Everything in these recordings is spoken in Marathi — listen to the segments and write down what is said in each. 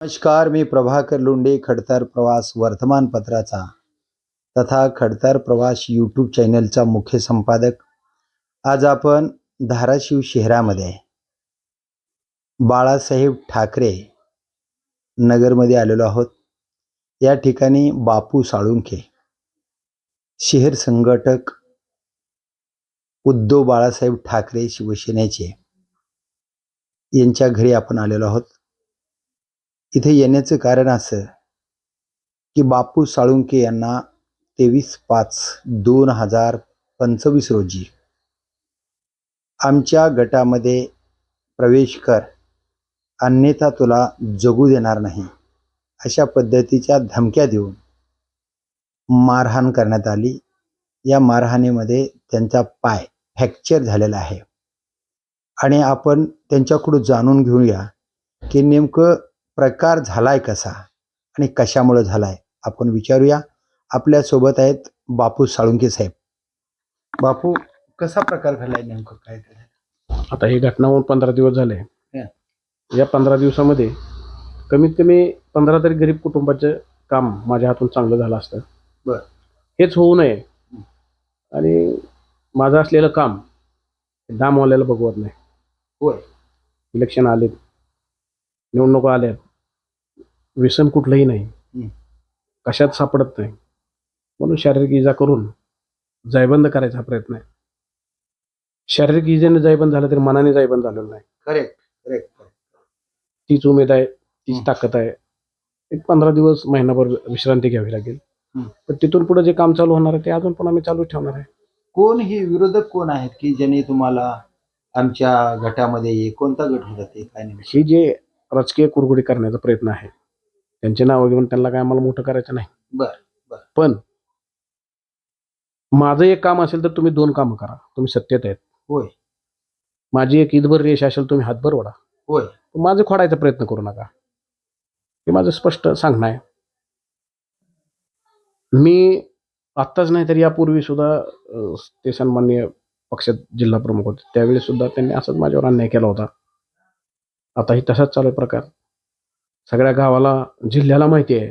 नमस्कार मी प्रभाकर लोंडे खडतर प्रवास वर्तमानपत्राचा तथा खडतर प्रवास यूट्यूब चॅनलचा मुख्य संपादक. आज आपण धाराशिव शहरामध्ये बाळासाहेब ठाकरे नगरमध्ये आलेलो आहोत. या ठिकाणी बापू साळुंखे शहर संघटक उद्धव बाळासाहेब ठाकरे शिवसेनेचे यांच्या घरी आपण आलेलो आहोत. इथे येण्याचं कारण असं की बापू साळुंके यांना तेवीस पाच दोन हजार पंचवीस रोजी आमच्या गटामध्ये प्रवेश कर अन्यथा तुला जगू देणार नाही अशा पद्धतीच्या धमक्या देऊन मारहाण करण्यात आली. या मारहाणीमध्ये त्यांचा पाय फ्रॅक्चर झालेला आहे. आणि आपण त्यांच्याकडून जाणून घेऊया की नेमकं प्रकार झालाय कसा आणि कशामुळे झालाय आपण विचारूया. आपल्यासोबत आहेत बापू साळुंके साहेब. बापू कसा प्रकार घडलाय नेमकं काय आता ही घटना होऊन पंधरा दिवस झाले. या पंधरा दिवसामध्ये कमीत कमी पंधरा तरी गरीब कुटुंबाचं काम माझ्या हातून चांगलं झालं असतं. बर. हेच होऊ नये. आणि माझं असलेलं काम दामवाल्याला बघवत नाही. होय. इलेक्शन आले निवडणुका आल्यात. व्यसन कुठलंही नाही. कशात सापडत नाही. म्हणून शारीरिक इजा करून जायबंद करायचा प्रयत्न आहे. शारीरिक इजेने जायबंद झालं तरी मनाने जायबंद झालेलं नाही. करेक्ट करेक्ट तीच उमेद आहे तीच. ताकद आहे. एक पंधरा दिवस महिनाभर विश्रांती घ्यावी लागेल. पण तिथून पुढे जे काम चालू होणार आहे ते अजून पण आम्ही चालू ठेवणार आहे. कोण हे विरोधक कोण आहेत की ज्यांनी तुम्हाला आमच्या गटामध्ये कोणता गट होता ते काय नाही ही जे राजकीय कुरगुडी करण्याचा प्रयत्न आहे त्यांचे नावं घेऊन त्यांना काय आम्हाला मोठं करायचं नाही. बर, बर. पण माझं एक काम असेल तर तुम्ही दोन कामं करा. तुम्ही सत्तेत आहेत. होय. माझी एक ईदभर रेष असेल तुम्ही हातभर ओढा होय. माझं खोडायचा प्रयत्न करू नका. हे माझं स्पष्ट सांगणं आहे. मी आत्ताच नाही तर यापूर्वी सुद्धा अं, ते सन्मान्य पक्षात जिल्हा प्रमुख होते. त्यावेळी सुद्धा त्यांनी असंच माझ्यावर अन्याय केला होता. आताही तसाच चालू आहे प्रकार. सगळ्या गावाला जिल्ह्याला माहिती आहे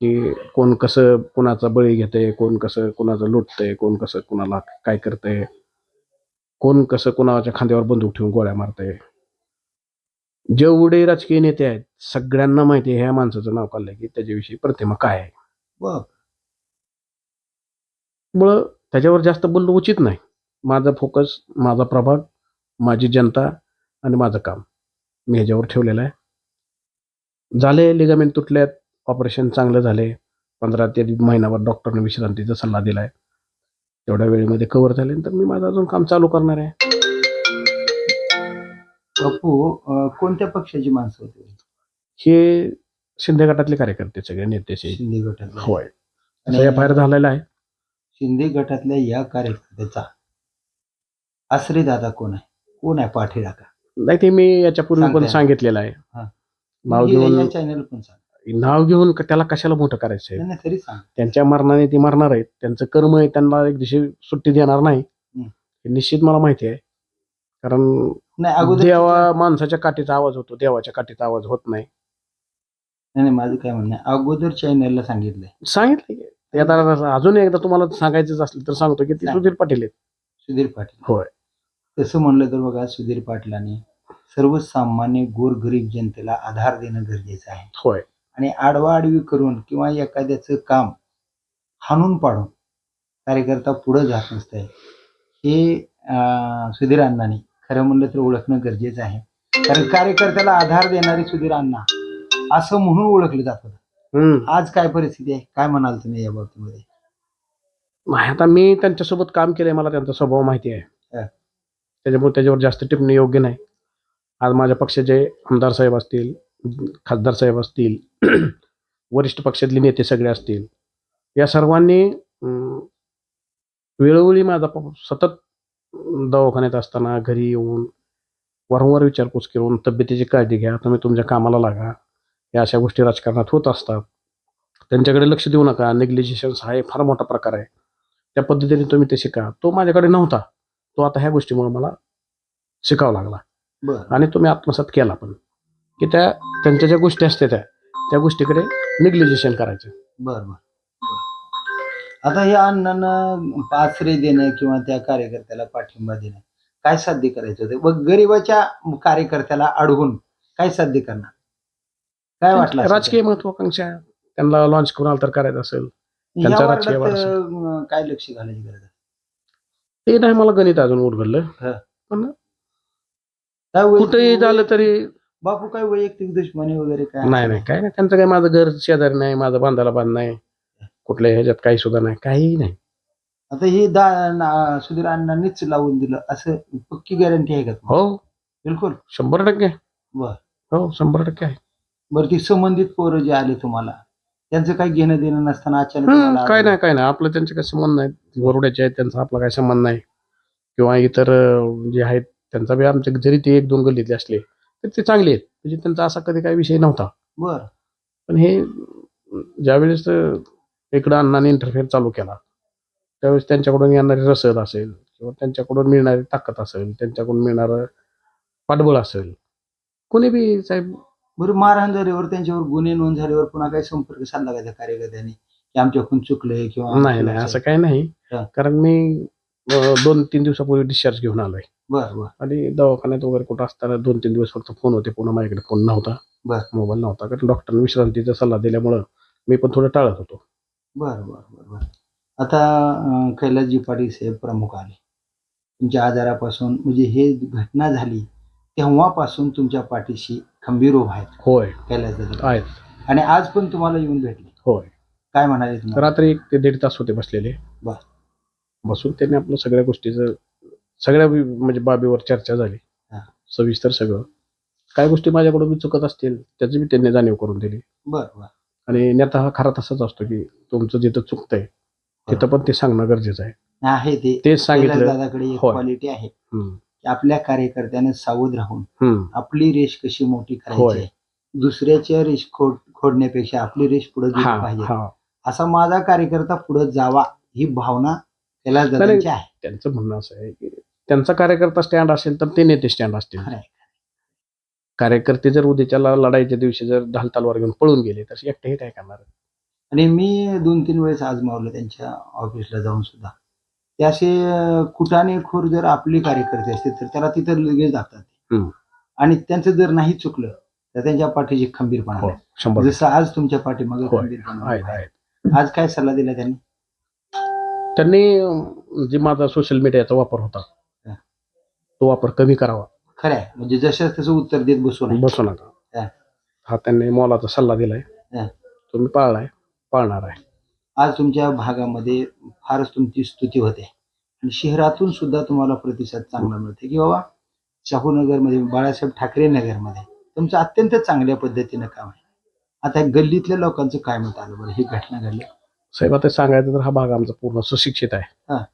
की कोण कसं कुणाचा बळी घेतंय कोण कसं कुणाचं लुटतंय कोण कसं कुणाला काय करतंय कोण कसं कुणाच्या खांद्यावर बंदूक ठेवून गोळ्या मारतंय. जेवढे राजकीय नेते आहेत सगळ्यांना माहिती आहे ह्या माणसाचं नाव काढलंय की त्याच्याविषयी प्रतिमा काय आहे. मुळं त्याच्यावर जास्त बोलणं उचित नाही. माझा फोकस माझा प्रभाग माझी जनता आणि माझं काम. मी ह्याच्यावर ठेवलेलं आहे. झाले लिगामेंट तुटल्यात ऑपरेशन चांगलं झाले पंधरा ते महिनाभर डॉक्टरने विश्रांतीचा सल्ला दिलाय. तेवढ्या वेळेमध्ये कव्हर झाल्यानंतर मी माझं अजून काम चालू करणार आहे. बापू अं, कोणत्या पक्षाची माणसं होती? हे शिंदे गटातले कार्यकर्ते सगळे नेतेचे शिंदे गटातल्या होय. एफ आय आर झालेला आहे. शिंदे गटातल्या या कार्यकर्त्याचा आश्रय दादा कोण आहे? कोण आहे पाठीरा का नाही ते मी याच्यापूर्वी पण सांगताय. सांगितलेलं आहे. हा. नाव घेऊन चॅनल पण सांग. नाव घेऊन त्याला कशाला मोठं करायचं आहे? नाही, नाही, तरी सांग. त्यांच्या मरणाने ती मरणार आहेत. त्यांचं कर्म आहे त्यांना एक दिवशी सुट्टी देणार नाही. हम्म. हे निश्चित मला माहिती आहे. कारण नाही अगोदर देवा माणसाच्या काठीचा आवाज होतो. देवाच्या काठीचा आवाज होत नाही. नाही नाही, माझं काय म्हणणं आहे. अगोदर चॅनलला सांगितलंय. सांगितलं की. ते आता अजून एकदा तुम्हाला सांगायचंच असलं तर सांगतो की ती सांग. सुधीर पाटील आहेत. सुधीर पाटील. होय. तसं म्हणलं तर बघा सुधीर पाटलांनी सर्वसामान्य गोरगरीब जनतेला आधार देणं गरजेचं आहे. होय. आणि आडवाआडवी करून किंवा एखाद्याचं काम हाणून पाडून कार्यकर्ता पुढं जात नसतंय. हे अं, सुधीर अण्णांनी खरं म्हणलं तर ओळखणं गरजेचं आहे. कारण कार्यकर्त्याला आधार देणारे सुधीर अण्णा असं म्हणून ओळखलं जात होतं. आज काय परिस्थिती आहे? काय म्हणाल तुम्ही या बाबतीमध्ये? आता मी त्यांच्यासोबत काम केलंय मला त्यांचा स्वभाव माहिती आहे. हा. त्याच्यामुळे त्याच्यावर जास्त टिप्पणी योग्य नाही. आज माझ्या पक्षाचे आमदार साहेब असतील खासदार साहेब असतील वरिष्ठ पक्षातले नेते सगळे असतील या सर्वांनी वेळोवेळी माझा प- सतत दवाखान्यात असताना घरी येऊन वारंवार विचारपूस करून तब्येतीची काळजी घ्या तुम्ही तुमच्या कामाला लागा या अशा गोष्टी राजकारणात होत असतात. त्यांच्याकडे लक्ष देऊ नका नेग्लिजिशन्स हा एक फार मोठा प्रकार आहे. त्या पद्धतीने तुम्ही ते शिका. तो माझ्याकडे नव्हता. तो आता ह्या गोष्टीमुळे मला शिकावा लागला. आणि तो मी आत्मसात केला पण. की त्या त्यांच्या ज्या गोष्टी असते त्या त्या गोष्टीकडे निग्लिजेशन करायचं. बर बर. आता या अण्णांना आश्रय देणं किंवा त्या कार्यकर्त्याला पाठिंबा देणं काय साध्य करायचं होतं? व गरिबाच्या कार्यकर्त्याला अडवून काय साध्य करणार? काय वाटलं राजकीय महत्वाकांक्षा त्यांना लॉन्च कोणाला तर करायचं असेल. त्या? त्यांचा या राजकीय काय लक्ष घालायची गरज आहे? ते नाही मला गणित अजून उडगडलं काय वैयक्तिक- कुठेही झालं तरी बापू काय वैयक्तिक दुश्मनी वगैरे काय? नाही नाही काय नाही. त्यांचं काय माझं घर शेजारी नाही माझं बांधायला बांध नाही. कुठल्या ह्याच्यात काही सुद्धा नाही काही नाही. आता हे दा ना- सुधीर अण्णांनीच लावून दिलं. असं पक्की गॅरंटी आहे का तुम्हाला? हो. बिलकुल. शंभर टक्के. बर. हो शंभर टक्के आहे. बरं ती संबंधित पोरं जे आले तुम्हाला त्यांचं काही घेणं देणं नसताना अचानक काय आलं. नाही काय नाही. आपलं त्यांचे काही संबंध नाही. वरुड्याचे आहेत त्यांचा आपला काही संबंध नाही. किंवा इतर अं, जे आहेत त्यांचा बी आमच्या जरी ते एक दोन गल्लीतले असले तर ते चांगले आहेत. म्हणजे त्यांचा असा कधी काही विषय नव्हता. बर. पण हे ज्यावेळेस इकडं अण्णाने इंटरफेअर चालू केला त्यावेळेस त्यांच्याकडून येणारी रसद असेल किंवा त्यांच्याकडून मिळणारी ताकद असेल त्यांच्याकडून मिळणारं पाठबळ असेल कोणी बी साहेब बरं मारहाण झाल्यावर त्यांच्यावर गुन्हे नोंद झाल्यावर पुन्हा काही संपर्क साधला का त्या कार्यकर्त्यांनी? की आमच्याकडून चुकलंय किंवा नाही नाही असं काही नाही. कारण मी दोन तीन दिवसापूर्वी डिस्चार्ज घेऊन आलोय. बर बर. आणि दवाखान्यात वगैरे कुठं असताना दोन तीन दिवस फक्त फोन होते. पुन्हा माझ्याकडे फोन नव्हता. बर. मोबाईल नव्हता. कारण डॉक्टरने विश्रांतीचा सल्ला दिल्यामुळं मी पण थोडं टाळत होतो. बर बर बर बर. आता अं, कैलासजी पाटील साहेब प्रमुख आले. तुमच्या आजारापासून म्हणजे हे घटना झाली तेव्हापासून तुमच्या पाठीशी खंबीर उभा आहेत. होय. कैलास आहेत. आणि आज पण तुम्हाला येऊन भेटले. होय. काय म्हणाले तुम्हाला? रात्री एक ते दीड तास होते बसलेले. बर. बसून त्यांनी आपलं सगळ्या गोष्टीचं सगळ्या वि- म्हणजे बाबीवर चर्चा झाली. हा. सविस्तर सगळं. काय गोष्टी माझ्याकडून चुकत असतील त्याची बी त्यांनी जाणीव करून दिली. बर बर. आणि नेता हा खरा तसाच असतो की तुमचं जिथं चुकतंय तिथं पण ते सांगणं गरजेचं आहे. आहे ते. तेच सांगितलं. दादाकडे एक होय. क्वालिटी आहे. हम्म, की आपल्या कार्यकर्त्याने सावध राहून हम्म. आपली रेष कशी मोठी करायची होय. आहे. दुसऱ्याच्या रेष खोड खोडण्यापेक्षा आपली रेष पुढे हा गेली पाहिजे. हा. असा माझा कार्यकर्ता पुढे जावा ही भावना नाही, दादांची आहे. त्यांचं म्हणणं असं आहे की त्यांचा कार्यकर्ता स्टँड असेल तर ते नेते स्टँड असतील. कार्यकर्ते जर उद्याच्या लढाईच्या दिवशी जर ढाल तलवार घेऊन पळून गेले तर एकटे हे काय करणार आणि मी दोन तीन वेळेस आजमावलं त्यांच्या ऑफिसला जाऊन सुद्धा ते असे अं, कुटाने खोर जर आपले कार्यकर्ते असतील तर त्याला तिथं लगेच दाखतात. आणि त्यांचं जर नाही चुकलं तर त्यांच्या पाठीशी खंबीरपणा हो जसं आज तुमच्या पाठीमागे. खंबीरपणा आज काय सल्ला दिला त्यांनी त्यांनी जे माझा सोशल मीडियाचा वापर होता. तो वापर कमी करावा. खरं आहे. म्हणजे जसं तसं उत्तर देत बसू नये बसू नका. हा. हा त्यांनी मोलाचा सल्ला दिलाय. हा. तो मी पाळलाय पाळणार आहे. आज तुमच्या भागामध्ये फारच तुमची स्तुती होते. आणि शहरातून सुद्धा तुम्हाला प्रतिसाद चांगला मिळते की बाबा शाहूनगरमध्ये बाळासाहेब ठाकरे नगरमध्ये तुमचं अत्यंत चांगल्या पद्धतीनं काम आहे. आता या गल्लीतल्या लोकांचं काय मत आलं बरं? ही घटना घडली. साहेब आता सांगायचं तर हा भाग आमचा पूर्ण सुशिक्षित आहे. हा.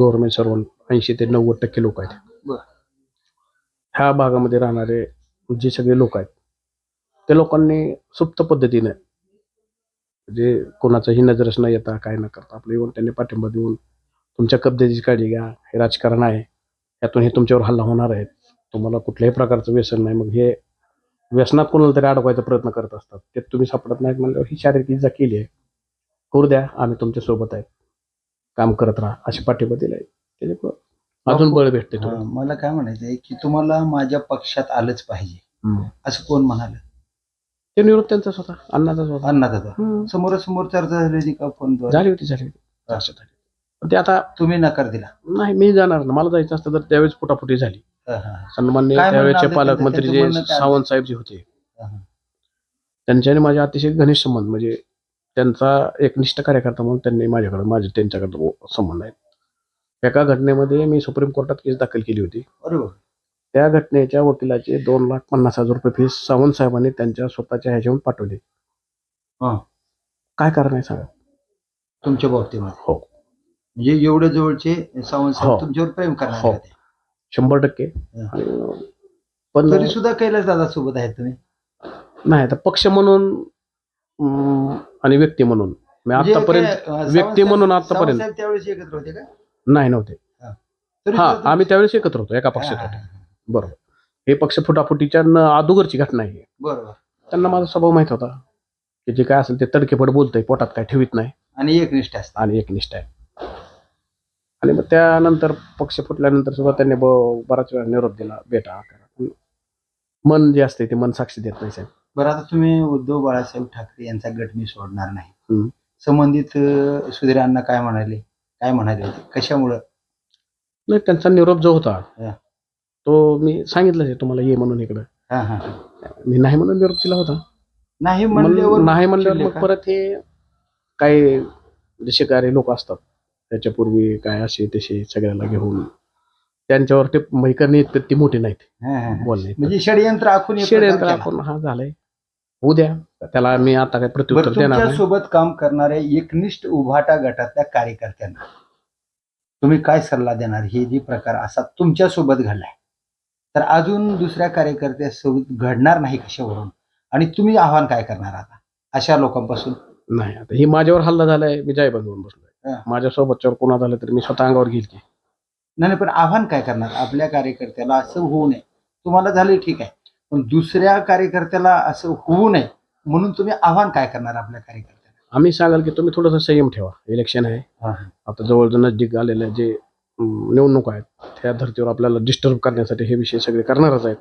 गव्हर्नमेंट सर्व ऐंशी ते नव्वद टक्के लोक आहेत. ह्या भागामध्ये राहणारे जे सगळे लोक आहेत त्या लोकांनी सुप्त पद्धतीने म्हणजे कोणाचाही नजरच न येता काय न करता आपलं येऊन त्यांनी पाठिंबा देऊन तुमच्या कब्जेची काळजी घ्या हे राजकारण आहे यातून हे तुमच्यावर हल्ला होणार आहेत तुम्हाला कुठल्याही प्रकारचं व्यसन नाही. मग हे व्यसनात कोणाला तरी अडकवायचा प्रयत्न करत असतात. ते तुम्ही सापडत नाहीत म्हणल्यावर ही शारीरिक इजा केली आहे. करू द्या आम्ही तुमच्यासोबत आहे काम करत राहा अशी पाठिंबा दिलाय त्याच्यामुळं अजून बळ भेटते हा. मला काय म्हणायचं आहे की तुम्हाला माझ्या पक्षात आलंच पाहिजे. असं कोण म्हणाल ते निरोप त्यांचाच होता अण्णाचाच होता अण्णा दादा हम्म. समोरासमोर चर्चा झाली होती का फोन झाली होती झाली होती चर्चा झाली. पण ते आता तुम्ही नकार दिला नाही मी जाणार ना मला जायचं असतं तर त्यावेळेस फुटाफुटी झाली हा, हा, हा. सन्मान्य काय म्हणणं त्यावेळेचे आलं पालकमंत्री त्यांचं जे म्हणणं काय आलं? सावंत साहेब जे होते हा. त्यांच्याने माझे अतिशय घनिष्ठ संबंध म्हणजे त्यांचा एकनिष्ठ कार्यकर्ता म्हणून त्यांनी माझ्याकडे माझे त्यांच्याकडे संबंध आहेत एका घटनेमध्ये मी सुप्रीम कोर्टात केस दाखल केली होती. अरे. त्या घटनेच्या वकिलाचे दोन लाख पन्नास हजार रुपये फीस सावंत साहेबांनी त्यांच्या स्वतःच्या ह्याच्यावरून पाठवली. हा. काय कारण आहे सांगा? तुमच्या बाबतीमध्ये. हो. म्हणजे एवढे जवळचे सावंत साहेब हो. तुमच्यावर प्रेम करणार हो. होते शंभर टक्के. आणि- पण तरी सुद्धा कैलास दादा सोबत आहेत तुम्ही? नाही तर पक्ष म्हणून अं, आणि व्यक्ती म्हणून. मी म्हणजे आतापर्यंत काय, अं, सावंत व्यक्ती साहेब- म्हणून सावंत आतापर्यंत साहेब त्यावेळेस एकत्र होते का? नाही नव्हते. तरी हा सुद्धा आम्ही त्यावेळेस एकत्र होतो एका पक्षात होतो. बरोबर. हे पक्ष फुटाफुटीच्या न अगोदरची घटना आहे. बरोबर. त्यांना माझा स्वभाव माहीत होता की जे काय असेल ते तडकेपट बोलतंय पोटात काय ठेवीत नाही. आणि एकनिष्ठ असतात. आणि एकनिष्ठ आहे. आणि मग त्यानंतर पक्ष फुटल्यानंतर सुद्धा त्यांनी ब- बराच वेळा निरोप दिला बेटा करा. पण मन जे असते ते मन साक्षी देत नाही साहेब. बरं आता तुम्ही उद्धव बाळासाहेब ठाकरे यांचा गट मी सोडणार नाही. संबंधित अं, सुधीर अण्णा काय म्हणाले? काय म्हणाले होते? कशामुळं? नाही त्यांचा निरोप जो होता हा. तो मी सांगितलं तुम्हाला ये म्हणून इकडं. हा हा मी नाही म्हणून निरोप दिला होता. नाही मग म्हणल्यावर नाही म्हणल्यावर चिडले मग का? परत हे काही जे शिकारी लोक असतात त्याच्यापूर्वी काय असे तसे सगळ्याला घेऊन त्यांच्यावर ते मैकरणी ती मोठी नाहीत. हा, हा, हा. बोलणे. म्हणजे षडयंत्र आखून षडयंत्र. आपण हा झालंय. उद्या त्याला मी आता काय बरं प्रत्युत्तर देणार नाही. सोबत काम करणाऱ्या एकनिष्ठ उभाटा गटातल्या कार्यकर्त्यांना तुम्ही काय सल्ला देणार? हे जे प्रकार असा तुमच्यासोबत घडलाय. तर अजून दुसऱ्या कार्यकर्त्यासोबत घडणार नाही कशावरून? आणि तुम्ही आव्हान काय करणार आता? अशा लोकांपासून? नाही आता ही माझ्यावर हल्ला झालाय मी जाय बसलोय. हा. माझ्या सोबतच्यावर कोणा झालं तर मी स्वतः अंगावर घेईल की. नाही नाही, पण आव्हान काय करणार? आपल्या कार्यकर्त्याला असं होऊ नये. तुम्हाला झालं ठीक आहे. पण दुसऱ्या कार्यकर्त्याला असं होऊ नये. म्हणून तुम्ही आव्हान काय करणार आपल्या कार्यकर्त्याला आम्ही सांगाल की तुम्ही थोडंसं संयम ठेवा. इलेक्शन आहे. आता जवळ नजदीक आलेले जे निवडणूक आहेत त्या धर्तीवर आपल्याला डिस्टर्ब करण्यासाठी हे विषय सगळे करणारच आहेत.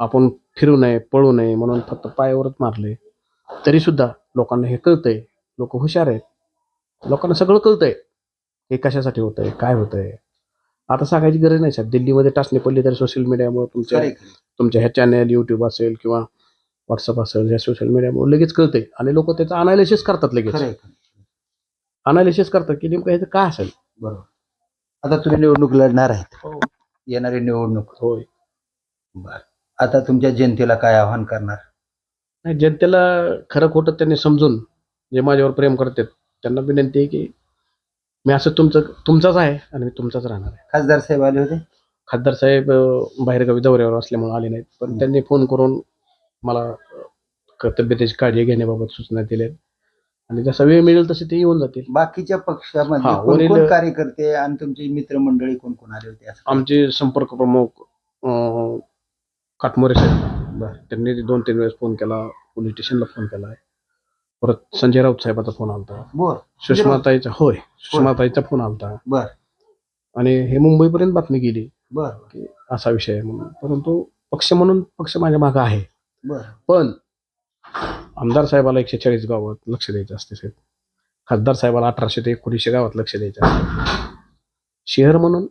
आपण फिरू नये पळू नये म्हणून फक्त पायावरच मारले. तरी सुद्धा लोकांना हे कळतंय. लोक हुशार आहेत. लोकांना सगळं कळतंय. हे कशासाठी होतंय? काय होतंय? आता सांगायची गरज नाही साहेब. दिल्लीमध्ये टाचणी पडली तरी सोशल मीडियामुळे तुमच्या. तुमच्या ह्या चॅनल युट्यूब असेल किंवा व्हॉट्सअप असेल ह्या सोशल मीडियामुळे लगेच कळतंय. आणि लोक त्याचं अनालिसिस करतात लगेच. अनालिसिस करतात की नेमकं ह्याचं काय असेल? बरोबर. आता तुम्ही निवडणूक लढणार आहेत. हो. येणारी निवडणूक. होय. बर. आता तुमच्या जनतेला काय आव्हान करणार? नाही जनतेला खरं खोटं त्यांनी समजून जे माझ्यावर प्रेम करतात त्यांना विनंती आहे की मी असं तुमचं तुमचाच आहे आणि मी तुमचाच राहणार आहे. खासदार साहेब आले होते? खासदार साहेब अं, बाहेरगावी दौऱ्यावर असल्यामुळे आले नाहीत. पण. त्यांनी फोन करून मला अं, तब्येतीची काळजी घेण्याबाबत सूचना दिल्या आणि जसा वेळ मिळेल तसे ते येऊन जातील. बाकीच्या पक्षामध्ये हा, कोण कोण वरील- कार्यकर्ते आणि तुमची मित्रमंडळी कोण कोण आले होते असं? आमचे संपर्क प्रमुख अं, काटमोरे साहेब. बरं. त्यांनी दोन तीन वेळेस फोन केला पोलीस स्टेशनला फोन केला. परत संजय राऊत साहेबाचा फोन आलता. बर. सुषमाताईचा होय सुषमाताईचा फोन आलता. बर. आणि हे मुंबईपर्यंत बातमी गेली. बर असा विषय आहे म्हणून. परंतु पक्ष म्हणून पक्ष माझ्या मागे आहे. पण आमदार साहेबाला एकशे चाळीस गावात लक्ष द्यायचं असते साहेब. खासदार साहेबाला अठराशे ते एकोणीसशे गावात लक्ष द्यायचं असते. शहर म्हणून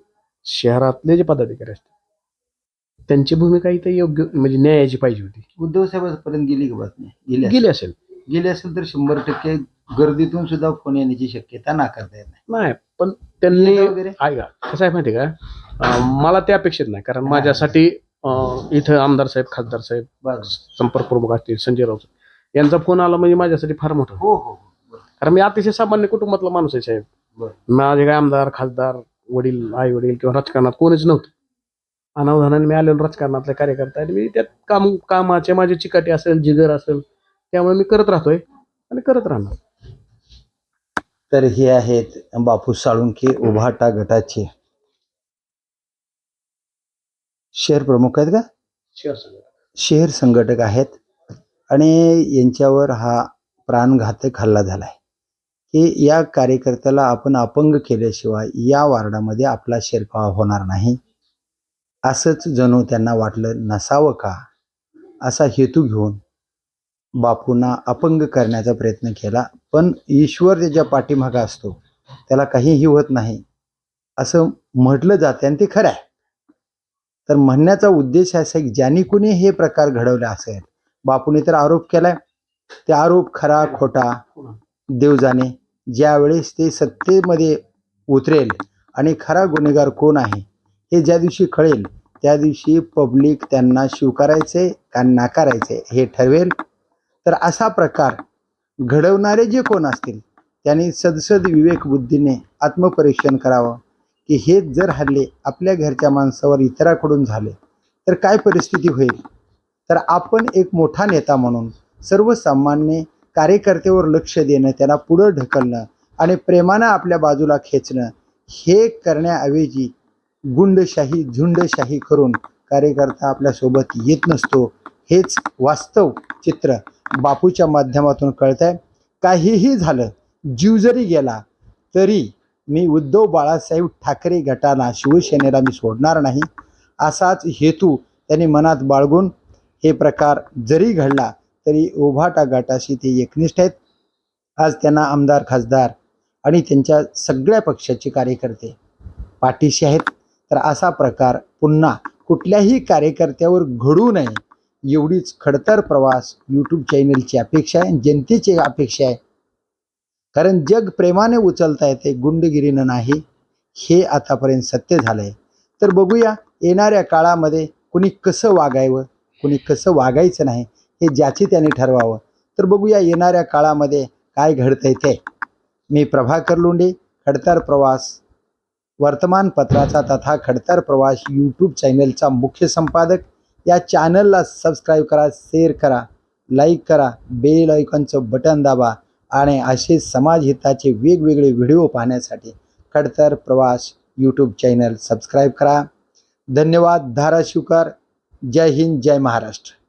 शहरातले जे पदाधिकारी असतात त्यांची भूमिका इथे योग्य म्हणजे न्यायाची पाहिजे होती. उद्धव साहेबांपर्यंत गेली का बातमी? गेली. गेली असेल. गेली असेल तर शंभर टक्के गर्दीतून सुद्धा फोन येण्याची शक्यता नाकारता येत नाही. पण त्यांनी वगैरे? ऐका कसं आहे माहिती का मला ते अपेक्षित नाही कारण माझ्यासाठी इथं आमदार साहेब खासदार साहेब संपर्क प्रमुख असतील संजय राऊत यांचा फोन आला म्हणजे माझ्यासाठी फार मोठं. हो हो हो. कारण मी अतिशय सामान्य कुटुंबातला माणूस आहे साहेब. माझे काय आमदार खासदार वडील आई वडील किंवा राजकारणात कोणीच नव्हतं. अनावधानाने मी आलेलो राजकारणातले कार्यकर्ता आणि मी त्यात काम कामाचे माझी चिकाटी असेल जिगर असेल त्यामुळे मी करत राहतोय आणि करत राहणार. तर हे आहेत बापू साळुंके उभाटा गटाचे. शहर प्रमुख आहेत का? शहर संघटक. आहेत. आणि यांच्यावर हा प्राणघातक हल्ला झालाय. की या कार्यकर्त्याला आपण अपंग केल्याशिवाय या वार्डामध्ये आपला शिरकाव होणार नाही. असंच जणू त्यांना वाटलं नसावं का? असा हेतू घेऊन बापूंना अपंग करण्याचा प्रयत्न केला. पण ईश्वर त्याच्या पाठीमागा असतो. त्याला काहीही होत नाही. असं म्हटलं जाते आणि ते खरं आहे. तर म्हणण्याचा उद्देश असा आहे की ज्यांनी कुणी हे प्रकार घडवले असेल बापूने तर आरोप केलाय. ते आरोप खरा खोटा देव जाणे ज्यावेळेस ते सत्तेमध्ये उतरेल आणि खरा गुन्हेगार कोण आहे हे ज्या दिवशी कळेल त्या दिवशी पब्लिक त्यांना स्वीकारायचे का नाकारायचे हे ठरवेल. तर असा प्रकार घडवणारे जे कोण असतील त्यांनी सदसद विवेक बुद्धीने आत्मपरीक्षण करावं. की हे जर हल्ले आपल्या घरच्या माणसावर इतराकडून झाले तर काय परिस्थिती होईल? तर आपण एक मोठा नेता म्हणून सर्वसामान्य कार्यकर्त्यावर लक्ष देणं त्यांना पुढं ढकलणं आणि प्रेमानं आपल्या बाजूला खेचणं हे करण्याऐवजी गुंडशाही झुंडशाही करून कार्यकर्ता आपल्यासोबत येत नसतो. हेच वास्तव चित्र बापूच्या माध्यमातून कळत आहे काहीही झालं जीव जरी गेला तरी मी उद्धव बाळासाहेब ठाकरे गटाला शिवसेनेला मी सोडणार नाही. असाच हेतू त्यांनी मनात बाळगून हे प्रकार जरी घडला तरी ओभाटा गटाशी ते एकनिष्ठ आहेत. आज त्यांना आमदार खासदार आणि त्यांच्या सगळ्या पक्षाचे कार्यकर्ते पाठीशी आहेत. तर असा प्रकार पुन्हा कुठल्याही कार्यकर्त्यावर घडू नये एवढीच खडतर प्रवास यूट्यूब चॅनलची अपेक्षा आहे. जनतेची अपेक्षा आहे. कारण जग प्रेमाने उचलता येते गुंडगिरीनं नाही. हे आतापर्यंत सत्य झालं आहे तर बघूया येणाऱ्या काळामध्ये कुणी कसं वागायवं कुणी कसं वागायचं नाही हे ज्याची त्याने ठरवावं. तर बघूया येणाऱ्या काळामध्ये काय घडतंय ते. मी प्रभाकर लोंढे खडतर प्रवास. वर्तमानपत्राचा तथा खडतर प्रवास यूट्यूब चॅनलचा मुख्य संपादक. या चॅनलला सबस्क्राईब करा शेअर करा लाईक करा बेल आयकॉनचं बटन दाबा. आणि असे समाजहिताचे वेगवेगळे व्हिडिओ पाहण्यासाठी खडतर प्रवास यूट्यूब चॅनल सबस्क्राईब करा. धन्यवाद धाराशिवकर. जय हिंद जय महाराष्ट्र.